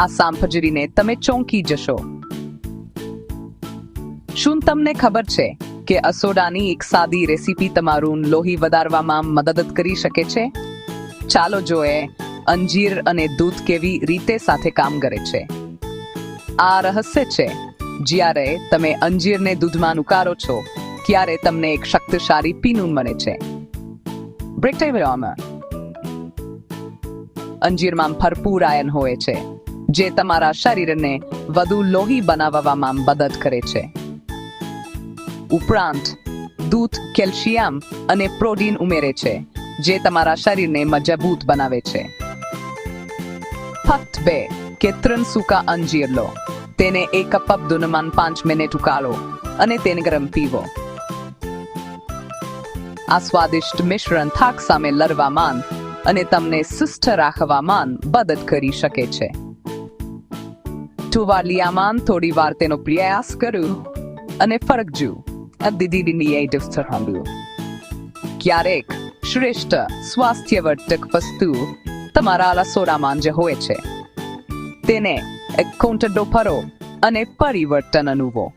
આ સાંભળીને તમે ચોંકી જશો. શું તમને ખબર છે કે અસોડાની એક સાદી રેસીપી તમારું લોહી વધારવામાં મદદ કરી શકે છે? ચાલો જોઈએ, અંજીર અને દૂધ કેવી રીતે સાથે કામ કરે છે. આ રહસ્ય છે, જ્યારે તમે અંજીરને દૂધમાં નુકારો છો, ત્યારે તમને એક શક્તિશાળી પીનું મળે છે. બ્રેક્ટાઇવરામાં અંજીરમાં ભરપૂર આયન હોય છે. જે તમારા શરીરને વધુ લોહી બનાવવામાં મદદ કરે છે. ઉપરાંત, દૂધ, કેલ્શિયમ અને પ્રોટીન ઉમેરે છે, જે તમારા શરીરને મજબૂત બનાવે છે. ફક્ત બે કે ત્રણ સૂકા અંજીર લો. તેને એક કપ દુનમાન પાંચ મિનિટ ઉકાળો અને તેને ગરમ પીવો. આ સ્વાદિષ્ટ મિશ્રણ થાક સામે લડવામાં અને તમને સુસ્થ રાખવામાં મદદ કરી શકે છે. ટુવાલિયામાં થોડી વાર તેનો પ્રયાસ કરું અને ફરકજુ આ દીદીની એ ડિફ્ટર ક્યારેક શ્રેષ્ઠ સ્વાસ્થ્યવર્ધક વસ્તુ તમારા રસોડામાં જે હોય છે. તેને એક કોન્ટડો ફરો અને પરિવર્તન અનુભવો